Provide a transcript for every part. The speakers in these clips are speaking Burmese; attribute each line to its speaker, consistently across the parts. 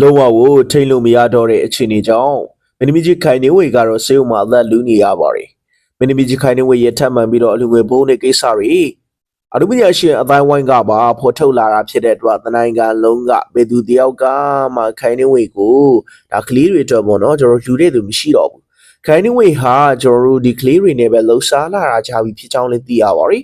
Speaker 1: လုံးဝကိုထိတ်လို့မရတော့တဲ့အခြေအနေကြောင့်မင်းသမီးကြီးခိုင်နေဝေကတော့စေုံမှာအသက်လူနေရပါတယ်မင်းသမီးကြီးခိုင်နေဝေရဲ့ထပ်မံပြီးတော့အလူငွေဘုံတဲ့ကိစ္စတွေအလူမညာရှင်အတိုင်းဝိုင်းကပါဖော်ထုတ်လာတာဖြစ်တဲ့အတွက်တနိုင်ငံလုံးကဘယ်သူတယောက်ကမှခိုင်နေဝေကိုဒါကလေးတွေအတွက်ပေါ့နော်ကျွန်တော်လူတဲ့သူမရှိတော့ဘူးခိုင်နေဝေဟာကျွန်တော်တို့ဒီကလေးတွေနဲ့ပဲလှူရှားလာတာကြာပြီဖြစ်ကြောင်းလည်းသိရပါတယ်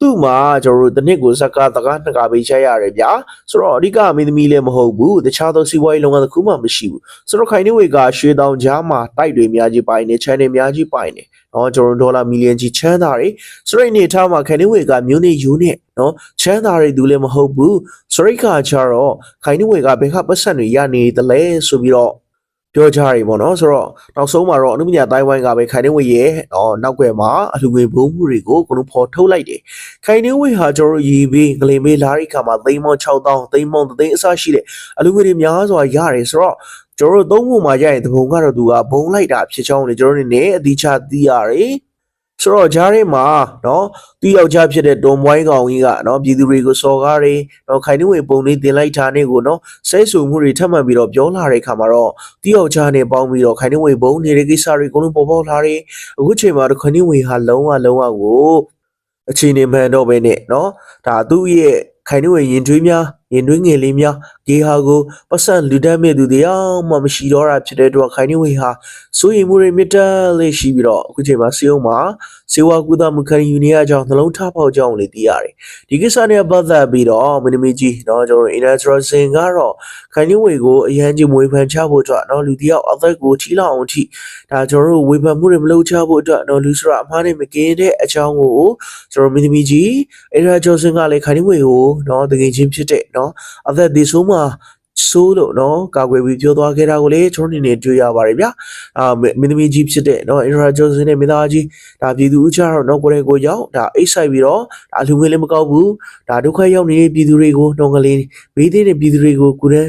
Speaker 1: သူ့မှာကျွန်တော်တို့တစ်နှစ်ကိုဇက်ကတကားနှစ်ကားပေးချရတယ်ဗျာဆိုတော့အဓိကမင်းသမီးလည်းမဟုတ်ဘူးတခြားသောစီးပွားရေးလုပ်ငန်းတစ်ခုမှမရှိဘူးဆိုတော့ခိုင်နေဝေကရွှေတောင်ကြားမှာတိုက်တွေအများကြီးပိုင်နေ channel အများကြီးပိုင်နေနော်ကျွန်တော်တို့ဒေါ်လာမီလီယံကြီးချမ်းသာတွေဆိုတော့အနေထားမှာခိုင်နေဝေကမျိုးနေယူနေနော်ချမ်းသာတွေသူလည်းမဟုတ်ဘူးဆိုရိတ်ကကြတော့ခိုင်နေဝေကဘယ်ကပတ်စံတွေရနေတယ်လဲဆိုပြီးတော့ ပြောကြရပေါ့နော်ဆိုတော့နောက်ဆုံးမှာတော့အနုပညာတိုင်းဝိုင်းကပဲခိုင်နေဝေရဲ့နော်နောက်ွယ်မှာအလူငွေဘုံမှုတွေကိုကိုလုံးဖော်ထုတ်လိုက်တယ်ခိုင်နေဝေဟာကျွန်တော်တို့ရီပေးဂလင်ပေးလာရိခါမှာသိန်းမော6000သိန်းမောသိန်းအစရှိတယ်အလူငွေတွေများစွာရတယ်ဆိုတော့ကျွန်တော်တို့သုံးဖို့မှာရရင်တပုံကတော့သူကဘုံလိုက်တာဖြစ်ချောင်းလေကျွန်တော်တို့နေအတိချသိရတယ် ဆိုတော့ဂျားရဲမှာနော်သူ့ယောက်ျားဖြစ်တဲ့တွန်မွိုင်းကောင်ကြီးကနော်ပြည်သူတွေကိုစော်ကားတွေနော်ခိုင်နှင်းဝင်ပုံလေးတင်လိုက်တာနဲ့ကိုနော်ဆဲဆူမှုတွေထပ်မံပြီးတော့ပြောလာတဲ့ခါမှာတော့သူ့ယောက်ျားနဲ့ပေါင်းပြီးတော့ခိုင်နှင်းဝင်ပုံနေတဲ့ကိစ္စတွေအကုန်လုံးပေါ်ပေါက်လာတယ်အခုချိန်မှာတော့ခိုင်နှင်းဝင်ဟာလုံးဝလုံးဝကိုအခြေအနေမှန်တော့ပဲနဲ့နော်ဒါသူ့ရဲ့ခိုင်နှင်းဝင်ရင်ကျွေးများရင်သွေးငယ်လေးများဒီဟာကိုပတ်စံလူတတ်မဲ့သူတရားမှမရှိတော့တာဖြစ်တဲ့အတွက်ခိုင်နှုတ်ဟာစိုးရိမ်မှုတွေမြတ်တက်လေးရှိပြီးတော့အခုချိန်မှာစေုံမှာစေဝါကူတာမှုခံယူနေရကြောင်းနှလုံးထားပေါက်ကြောင်းလေးသိရတယ်ဒီကိစ္စနဲ့ပတ်သက်ပြီးတော့မင်းသမီးကြီးเนาะကျွန်တော် international စင်ကတော့ခိုင်နှုတ်ဝေကိုအရန်ကြီးမွေးဖန်ချဖို့အတွက်เนาะလူတယောက်အသက်ကိုထိလောက်အောင်ထိဒါကျွန်တော်တို့ဝေဖန်မှုတွေမလုပ်ချဖို့အတွက်เนาะလူစရအမှားနဲ့မကင်းတဲ့အကြောင်းကို ကျွန်တော်မင်းသမီးကြီးအဲ့ဒါကျော်စင်ကလည်းခိုင်နေဝေကိုเนาะတကယ်ချင်းဖြစ်တဲ့ နော်အသက်ဒီဆုံးမှာဆိုးလို့နော်ကာကွယ်ပြီးပြောသွားခဲ့တာကိုလေကျွန်တော်နေနေတွေ့ရပါတယ်ဗျာအာမင်းသမီးကြီးဖြစ်တဲ့နော်အင်ဒရာဂျွန်ဆင်ရဲ့မိသားကြီးဒါပြည်သူဦးချတော့နော်ကိုရဲကိုရောက်ဒါအိတ်ဆိုင်ပြီးတော့ဒါလူငယ်လည်းမကောက်ဘူးဒါဒုက္ခရောက်နေတဲ့ပြည်သူတွေကိုနှောင်ကလေးမိသေးတဲ့ပြည်သူတွေကိုကိုရဲ